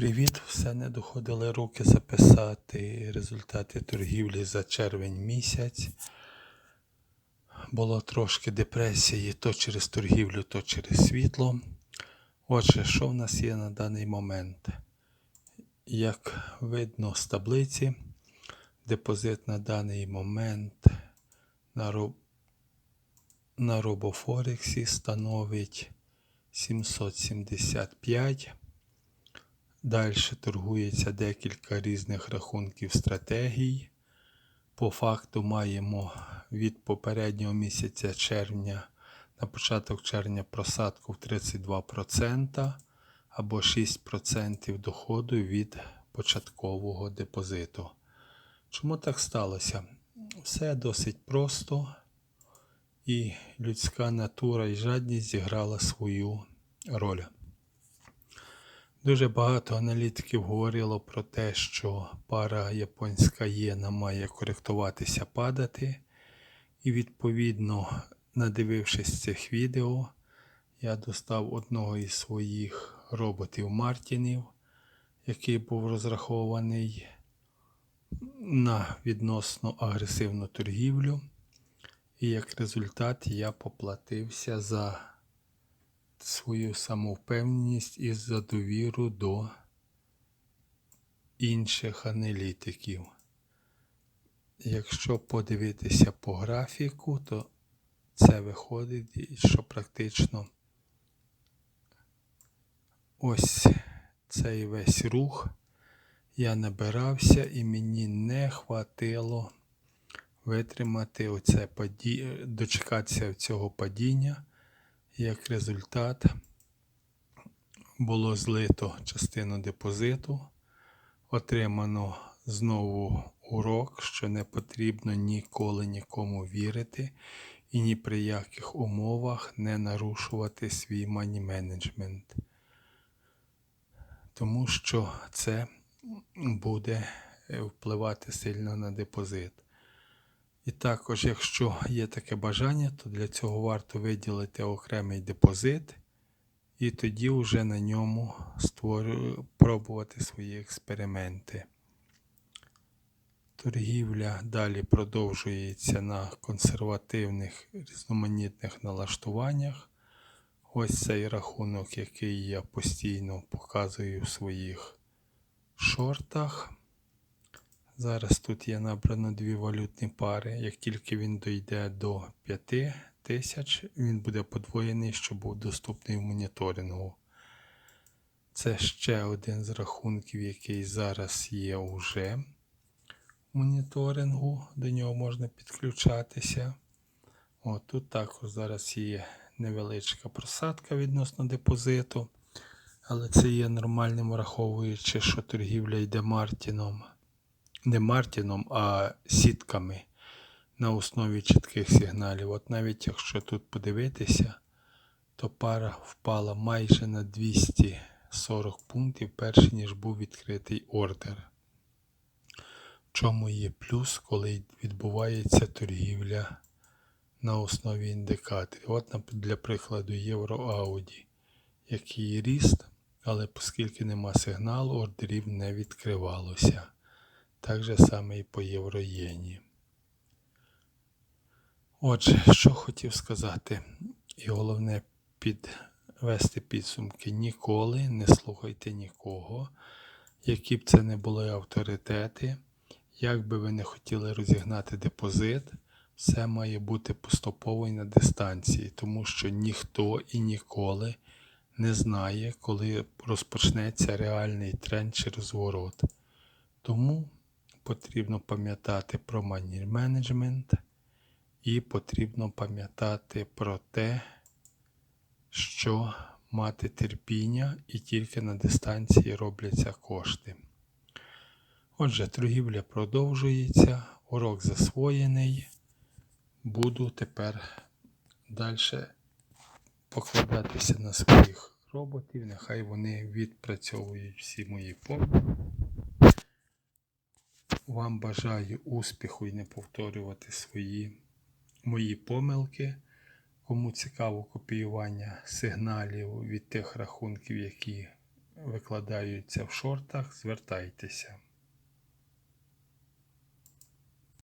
Привіт! Все не доходили руки записати результати торгівлі за червень місяць. Було трошки депресії то через торгівлю, то через світло. Отже, що в нас є на даний момент? Як видно з таблиці, депозит на даний момент на, Ро- на Робофорексі становить 775. Далі торгується декілька різних рахунків стратегій. По факту маємо від попереднього місяця червня на початок червня просадку в 32% або 6% доходу від початкового депозиту. Чому так сталося? Все досить просто, і людська натура і жадність зіграла свою роль. Дуже багато аналітиків говорило про те, що пара японська єна має коректуватися падати. І відповідно, надивившись цих відео, я достав одного із своїх роботів Мартінів, який був розрахований на відносно агресивну торгівлю. І як результат я поплатився за свою самовпевненість і за довіру до інших аналітиків. Якщо подивитися по графіку, то це виходить, що практично ось цей весь рух я набирався і мені не хватило витримати оце паді... дочекатися цього падіння. Як результат було злито частину депозиту, отримано знову урок, що не потрібно ніколи нікому вірити і ні при яких умовах не нарушувати свій мані менеджмент. Тому що це буде впливати сильно на депозит. І також, якщо є таке бажання, то для цього варто виділити окремий депозит і тоді вже на ньому створю, пробувати свої експерименти. Торгівля далі продовжується на консервативних різноманітних налаштуваннях. Ось цей рахунок, який я постійно показую в своїх шортах. Зараз тут є набрано дві валютні пари. Як тільки він дойде до 5 тисяч, він буде подвоєний, щоб був доступний в моніторингу. Це ще один з рахунків, який зараз є уже в моніторингу, до нього можна підключатися. О, тут також зараз є невеличка просадка відносно депозиту, але це є нормальним, враховуючи, що торгівля йде Мартіном не Мартіном, а сітками на основі чітких сигналів. От навіть якщо тут подивитися, то пара впала майже на 240 пунктів, перш ніж був відкритий ордер. В чому є плюс, коли відбувається торгівля на основі індикаторів. От для прикладу Євро Ауді, який ріст, але оскільки нема сигналу, ордерів не відкривалося. Так же саме і по євроєні. Отже, що хотів сказати, і головне підвести підсумки. Ніколи не слухайте нікого, які б це не були авторитети, як би ви не хотіли розігнати депозит, все має бути поступово і на дистанції, тому що ніхто і ніколи не знає, коли розпочнеться реальний тренд чи розворот. Тому потрібно пам'ятати про money менеджмент і потрібно пам'ятати про те, що мати терпіння і тільки на дистанції робляться кошти. Отже, торгівля продовжується, урок засвоєний. Буду тепер далі покладатися на своїх роботів, нехай вони відпрацьовують всі мої помилки. Вам бажаю успіху і не повторювати свої мої помилки. Кому цікаво копіювання сигналів від тих рахунків, які викладаються в шортах, звертайтеся.